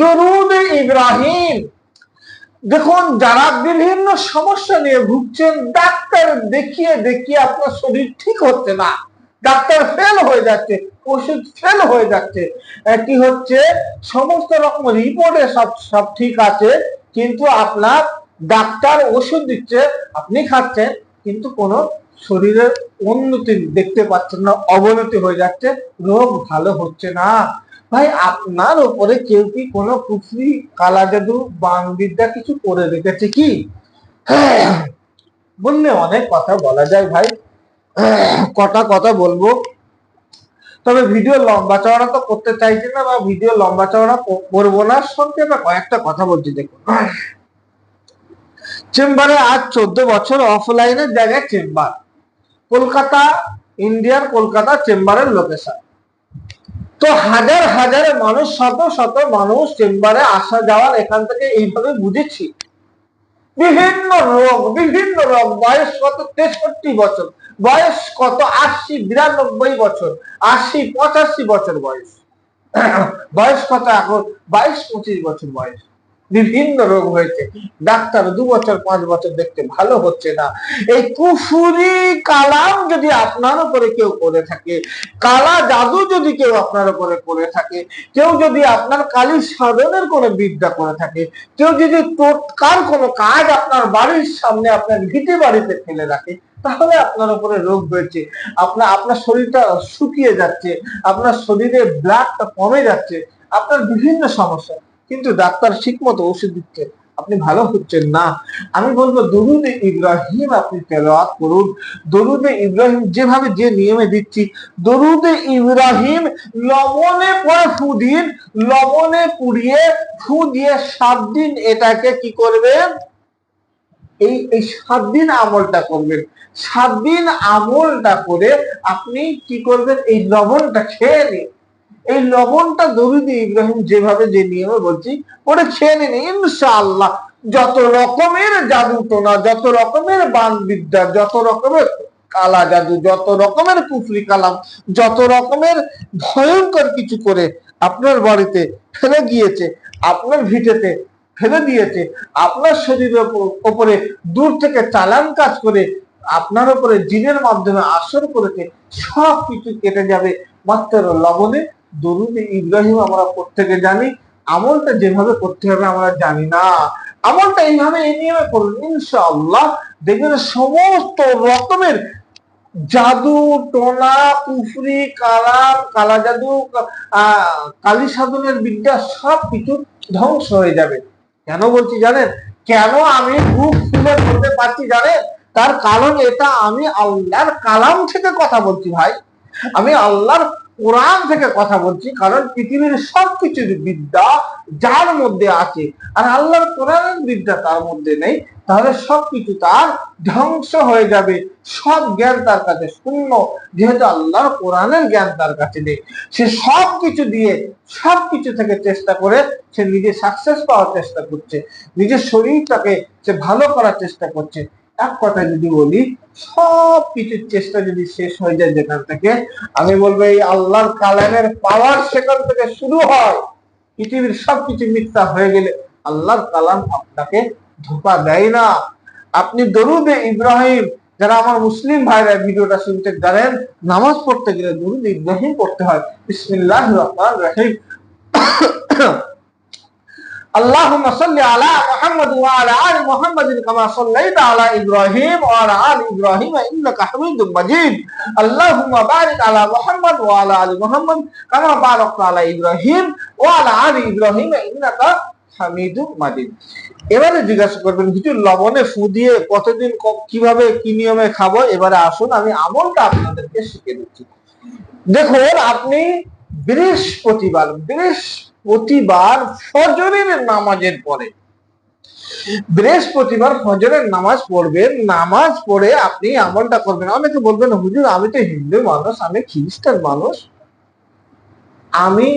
দরুদ ইব্রাহিম। দেখুন, যারা বিভিন্ন সমস্যা নিয়ে ভুগছেন, ডাক্তার দেখিয়ে দেখিয়ে আপনার শরীর ঠিক হচ্ছে না। ডাক্তার ফেল হয়ে যাচ্ছে, ওষুধ ফেল হয়ে যাচ্ছে। কি হচ্ছে, সমস্ত রকম রিপোর্টে সব সব ঠিক আছে, কিন্তু আপনার ডাক্তার ওষুধ দিচ্ছে, আপনি খাচ্ছেন, কিন্তু কোনো শরীরের উন্নতি দেখতে পাচ্ছেন না, অবনতি হয়ে যাচ্ছে, রোগ ভালো হচ্ছে না। ভাই, আপনার উপরে কেউ কি কোনো কুফরি কালা জাদু বান বিদ্যা কিছু করে রেখেছে কি? বললে অনেক কথা বলা যায় ভাই। কটা কথা বলব। তবে ভিডিও লম্বা চওড়া তো করতে চাইছি না বা ভিডিও লম্বা চওড়া করব না। সংক্ষেপে কয়েকটা কথা বলছি, দেখুন। চেম্বারে আজ চোদ্দ বছর অফলাইনের জায়গায় চেম্বার। কলকাতা ইন্ডিয়ার কলকাতা চেম্বারের লোকেশন তো হাজার হাজার মানুষ, শত শত মানুষ চেম্বারে আসা যাওয়ার এখান থেকে এইভাবে বুঝেছি। বিভিন্ন রোগ বিভিন্ন রোগ, বয়স কত? তেষট্টি বছর। বয়স কত? আশি, বিরানব্বই বছর। আশি, পঁচাশি বছর বয়স। বয়স কত এখন? বাইশ, পঁচিশ বছর বয়স। বিভিন্ন রোগ হয়েছে। ডাক্তার দু বছর, পাঁচ বছর দেখতে ভালো হচ্ছে না। এই কুফুরি কালাম যদি আপনার উপরে কেউ করে থাকে, কালা জাদু যদি কেউ আপনার উপরে করে থাকে, কেউ যদি আপনার কালী সাধনের কোনো বিদ্যা করে থাকে, কেউ যদি টোটকার কোনো কাজ আপনার বাড়ির সামনে আপনার ভিটে বাড়িতে ফেলে রাখে, তাহলে আপনার উপরে রোগ হয়েছে। আপনার আপনার শরীরটা শুকিয়ে যাচ্ছে, আপনার শরীরে ব্লাডটা কমে যাচ্ছে, আপনার বিভিন্ন সমস্যা। কিন্তু ডাক্তার ঠিক মতো ওষুধ দিচ্ছে। আপনি ভালো হচ্ছেন না। আমি বলব, দরুদে ইব্রাহিম আপনি তেলাওয়াত করুন। দরুদে ইব্রাহিম যেভাবে যে নিয়মে দিচ্ছি, দরুদে ইব্রাহিম লবণে পরে ফু দিন, লবণে পুড়িয়ে ফু দিয়ে সাত দিন এটাকে কি করবেন? এই এই সাত দিন আমলটা করবেন। সাত দিন আমলটা করে আপনি কি করবেন? এই লবণটা খেয়ে নিন। এই লবণটা দরুদি ইব্রাহিম যেভাবে যে নিয়মে বলছি, ওটা খেয়ে নিন ইনশাআল্লাহ। যত রকমের জাদু টোনা, যত রকমের বান বিদ্যা যত রকমের কালা জাদু, যত রকমের কুফরি কালাম, যত রকমের ভয়ঙ্কর কিছু করে আপনার বাড়িতে ফেলে গিয়েছে, আপনার ভিটেতে ফেলে দিয়েছে, আপনার শরীরের ওপরে দূর থেকে চালান কাজ করে আপনার উপরে জিনের মাধ্যমে আসর করেছে সব কিছু কেটে যাবে মাত্র লবণে। দরুদ ইব্রাহিম আমরা প্রত্যেকে জানি, আমলটা যেভাবে করতে হবে আমরা জানি না। আমলটা এইভাবে এই নিয়মে করুন, ইনশাআল্লাহ। দেখবেন সমস্ত রকমের জাদু, টোনা, কুফরি, কালাম কালা জাদু কালী সাধনের বিদ্যা সব কিছু ধ্বংস হয়ে যাবে। কেন বলছি জানেন? কেন আমি বুক খুলে বলতে পারছি জানেন? তার কারণ এটা আমি আল্লাহর কালাম থেকে কথা বলছি ভাই। আমি আল্লাহর কোরআন থেকে কথা বলছি, কারণ পৃথিবীর সবকিছুর বিদ্যা যার মধ্যে আছে, আর আল্লাহর কোরআনের বিদ্যা তার মধ্যে নেই, তাহলে সবকিছু তার ধ্বংস হয়ে যাবে। সব জ্ঞান তার কাছে শূন্য, যেহেতু আল্লাহর কোরআনের জ্ঞান তার কাছে নেই। সে সব কিছু দিয়ে সব কিছু থেকে চেষ্টা করে, সে নিজে সাকসেস পাওয়ার চেষ্টা করছে, নিজের শরীরটাকে সে ভালো করার চেষ্টা করছে। এক কথা যদি বলি, সব কিছুর চেষ্টা যদি শেষ হয়ে যায় যেখান থেকে, আমি বলব এই আল্লাহর কালামের পাওয়ার সেখান থেকে শুরু হয়। পৃথিবীর সবকিছু মিথ্যা হয়ে গেলে আল্লাহর কালাম আপনাকে ধোকা দেয় না। আপনি দরুদে ইব্রাহিম, যারা আমার মুসলিম ভাইরা ভিডিওটা শুনতে জানেন, নামাজ পড়তে গেলে দরুদ ইব্রাহিম পড়তে হয়। বিসমিল্লাহ রহমান রহিম। اللهم صل على محمد وعلى ال محمد كما صليت على ابراهيم وعلى ال ابراهيم انك حميد مجيد اللهم بارك على محمد وعلى ال محمد كما باركت على ابراهيم وعلى ال ابراهيم انك حميد مجيد এবারে জিজ্ঞাসা করবেন কিছু লবণে ফু দিয়ে কতদিন ক- কিভাবে কি নিয়মে খাবো এবারে আসুন আমি আমলটা আপনাদেরকে শিখে দিচ্ছি দেখুন আপনি বৃহস্পতিবার বৃহস্পতিবার ফজরের নামাজের পরে। বৃহস্পতিবার ফজরের নামাজ পড়বেন নামাজ পড়ে আপনি আমলটা করবেন। অনেকে বলবেন হুজুর, আমি তো হিন্দু মানুষ, আমি খ্রিস্টান মানুষ। আমি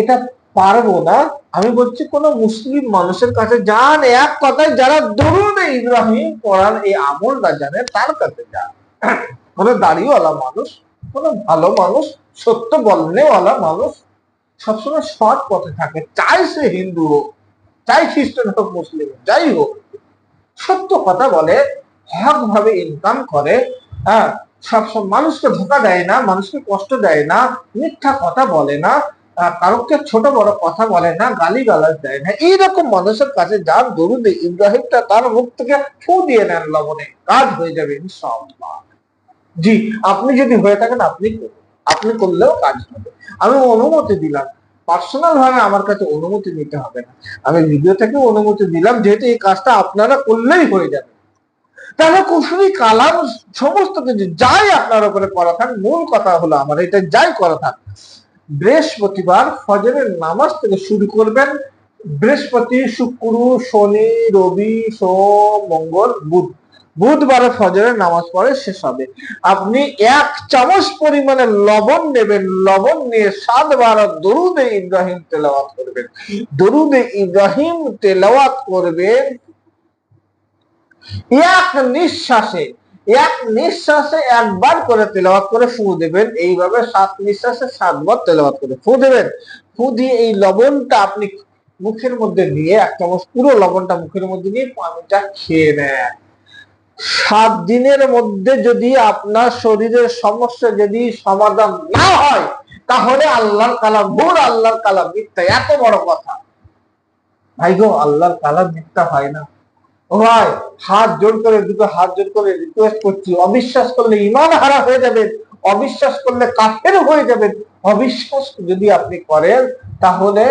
এটা পারব না। আমি বলছি, কোন মুসলিম মানুষের কাছে যান, এক কথায় যারা দরুদ ইব্রাহিম পড়ার এই আমলটা জানে, তার কাছে যান। কোনো দাড়িওয়ালা মানুষ, কোনো ভালো মানুষ, সত্য বলনেওয়ালা মানুষ সবসময় সৎ পথে থাকে। চাই সে হিন্দু হোক, চাই খ্রিস্টান হোক, মুসলিম যাই হোক। সত্য কথা বলে হক ভাবে ইনকাম করে হ্যাঁ সবসময় মানুষকে ধোকা দেয় না, মানুষকে কষ্ট দেয় না, মিথ্যা কথা বলে না কারোকে ছোট বড় কথা বলে না গালি গালাজ দেয় না। এইরকম মানুষের কাছে যার দরুদে ইব্রাহিমটা তার মুখ থেকে ফু দিয়ে নেন লবণে, কাজ হয়ে যাবে ইনশাআল্লাহ। জি, আপনি যদি হয়ে থাকেন, আপনি করুন। আপনি করলেও কাজ হবে। আমি অনুমতি দিলাম। পার্সোনাল ভাবে আমার কাছে অনুমতি নিতে হবে না। আমি ভিডিও থেকে অনুমতি দিলাম, যেহেতু এই কাজটা আপনারা করলেই হয়ে যাবে। তাহলে কুফরি, কালাম, সমস্ত কিছু যাই আপনার উপরে করা থাক, মূল কথা হলো আমার, এটা যাই করা থাক। বৃহস্পতিবার ফজরের নামাজ থেকে শুরু করবেন। বৃহস্পতি, শুক্র, শনি, রবি, সোম, মঙ্গল, বুধ। বুধবারে ফজরের নামাজ পড়ে শেষ হবে। আপনি এক চামচ পরিমাণে লবণ নেবেন, লবণ নিয়ে সাতবার দরুদে ইব্রাহিম তেলাওয়াত করবেন। দরুদে ইব্রাহিম তেলাওয়াত করবেন এক নিঃশ্বাসে এক নিঃশ্বাসে একবার করে তেলাওয়াত করে ফু দেবেন। এইভাবে সাত নিঃশ্বাসে সাতবার তেলাওয়াত করে ফু দেবেন। ফু দিয়ে এই লবণটা আপনি মুখের মধ্যে নিয়ে, এক চামচ পুরো লবণটা মুখের মধ্যে নিয়ে পানিটা খেয়ে নেন। সাত দিনের মধ্যে যদি আপনার শরীরের সমস্যা যদি সমাধান না হয়, তাহলে আল্লাহর কালাম ভোর আল্লাহর কালাম, মিথ্যা, এত বড় কথা। ভাই গো, আল্লাহর কালাম মিথ্যা হয় না। ও ভাই, হাত জোর করে দুটো হাত জোর করে রিকোয়েস্ট করছি। অবিশ্বাস করলে ইমান হারা হয়ে যাবেন, অবিশ্বাস করলে কাফের হয়ে যাবেন। অবিশ্বাস যদি আপনি করেন, তাহলে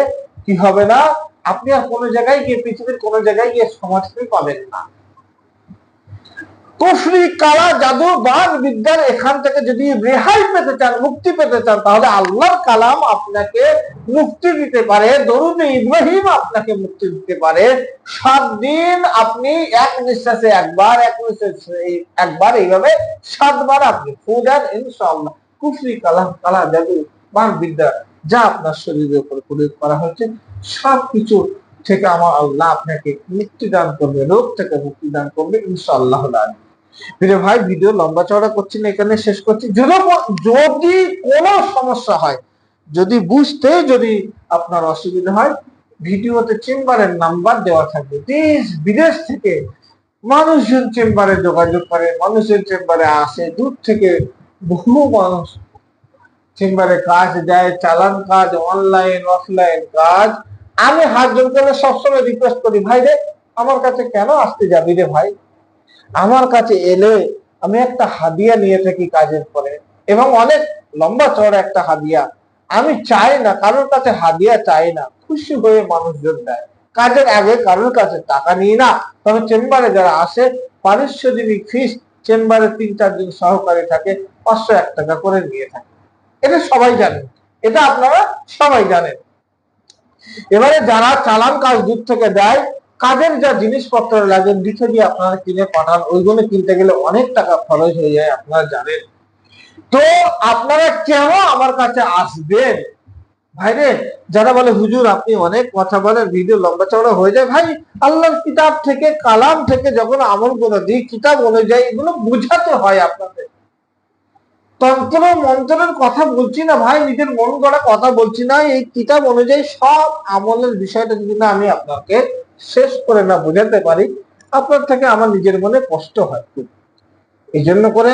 কি হবে না? আপনি আর কোনো জায়গায় গিয়ে, পৃথিবীর কোনো জায়গায় গিয়ে সমাজকে পাবেন না। কুফরি, কালা, জাদু বান বিদ্যার এখান থেকে যদি রেহাই পেতে চান, মুক্তি পেতে চান, তাহলে আল্লাহর কালাম আপনাকে মুক্তি দিতে পারে। দরুদ ইব্রাহিম আপনাকে মুক্তি দিতে পারে। সাত দিন আপনি এক নিঃশ্বাসে একবার, এক নিঃশ্বাসে একবার এইভাবে সাতবার আপনি ফু দেন, ইনশাআল্লাহ। কুফরি কালাম কালা, জাদু বান বিদ্যা, যা আপনার শরীরের উপর প্রয়োগ করা হয়েছে সব কিছু থেকে আমার আল্লাহ আপনাকে মুক্তি দান করবে, রোগ থেকে মুক্তি দান করবে, ইনশাআল্লাহ। আলামিন। প্রিয় ভাই ভিডিও লম্বা চওড়া করছি না, এখানে শেষ করছি। যদি কোনো সমস্যা হয়, যদি বুঝতে যদি আপনার অসুবিধা হয়, ভিডিওতে চেম্বারের নাম্বার দেওয়া থাকবে। দেশ বিদেশ থেকে মানুষজন চেম্বারে যোগাযোগ করে মানুষের চেম্বারে আসে, দূর থেকে বহু মানুষ চেম্বারে কাজ দেয়, চালান কাজ অনলাইন অফলাইন কাজ। আমি হাত করে সবসময় রিকোয়েস্ট করি, ভাই রে, আমার কাছে কেন আসতে যাবি রে ভাই? আমার কাছে এলে আমি একটা হাদিয়া নিয়ে থাকি কাজের পরে, এবং অনেক লম্বা চড়া একটা হাদিয়া। আমি চাই না, কারোর কাছে হাদিয়া চাই না, খুশি হয়ে মানুষজন দেয়। কাজের আগে কারোর কাছে টাকা নিই না, তবে চেম্বারে যারা আসে, পারিশ্রমিক ফিস চেম্বারে তিন চারজন সহকারী থাকে, পাঁচশো এক টাকা করে নিয়ে থাকে। এটা সবাই জানেন এটা আপনারা সবাই জানেন। এবারে যারা চালান কাজ দূর থেকে দেয় কাজের যা জিনিসপত্র লাগে, লিখে দিয়ে আপনারা কিনে পাঠান, ওইগুলো কিনতে গেলে অনেক টাকা খরচ হয়ে যায়, আপনারা জানেন। তো আপনারা কেন আমার কাছে আসবেন? ভাই রে যারা বলে, হুজুর, আপনি অনেক কথা বলেন ভিডিও লম্বা চওড়া হয়ে যায়। ভাই, আল্লাহর কিতাব থেকে, কালাম থেকে যখন আমল করে দিই, কিতাব অনুযায়ী এগুলো বুঝাতে হয় আপনাদের। তন্ত্র মন্ত্রের কথা বলছি না, ভাই, নিজের মন গড়া কথা বলছি না, এই কিতাব অনুযায়ী সব আমলের বিষয়টা যদি না আমি আপনাকে শেষ করে না বোঝাতে পারি, আপনার থেকে আমার নিজের মনে কষ্ট হয় খুব। এই জন্য করে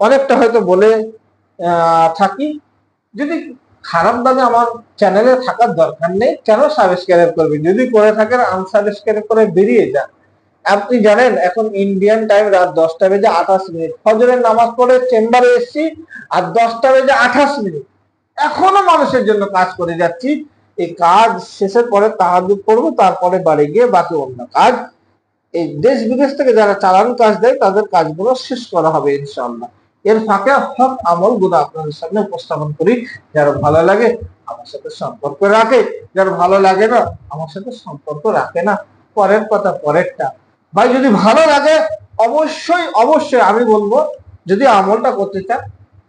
অনেকটা হয়তো বলে থাকি। যদি খারাপ ভাবে আমার চ্যানেলে থাকার দরকার নেই, কেন সাবস্ক্রাইব করবেন? যদি করে থাকেন আনসাবস্ক্রাইব করে বেরিয়ে যান। আপনি জানেন, এখন ইন্ডিয়ান টাইম রাত দশটা বেজে আঠাশ মিনিট। ফজরের নামাজ পড়ে চেম্বারে এসেছি, আর দশটা বেজে আঠাশ মিনিট। এখনও মানুষের জন্য কাজ করে যাচ্ছি। এই কাজ শেষের পরে তাহাজুদ করব, তারপরে বাড়ি গিয়ে বাকি অন্য কাজ। এই দেশ বিদেশ থেকে যারা চালান কাজ দেয়, তাদের কাজগুলো শেষ করা হবে ইনশাল্লাহ এর ফাঁকে হক আমলগুলো আপনাদের সামনে উপস্থাপন করি। যারা ভালো লাগে আমার সাথে সম্পর্ক রাখে, যারা ভালো লাগে না আমার সাথে সম্পর্ক রাখে না। পরের কথা পরেরটা। ভাই, যদি ভালো লাগে, অবশ্যই অবশ্যই আমি বলব, যদি আমলটা করতে চান,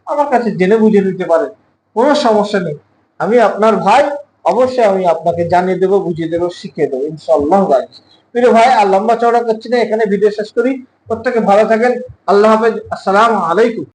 আমার কাছে জেনে বুঝে নিতে পারেন। কোনো সমস্যা নেই। আমি আপনার ভাই অবশ্যই আমি আপনাকে জানিয়ে দেবো, বুঝিয়ে দেবো, শিখিয়ে দেবো ইনশাল্লাহ গাইজ। প্রিয় ভাই, আর লম্বা চওড়া করছি না, এখানে ভিডিও শেষ করি। প্রত্যেকে ভালো থাকেন। আল্লাহ হাফেজ। আসসালাম আলাইকুম।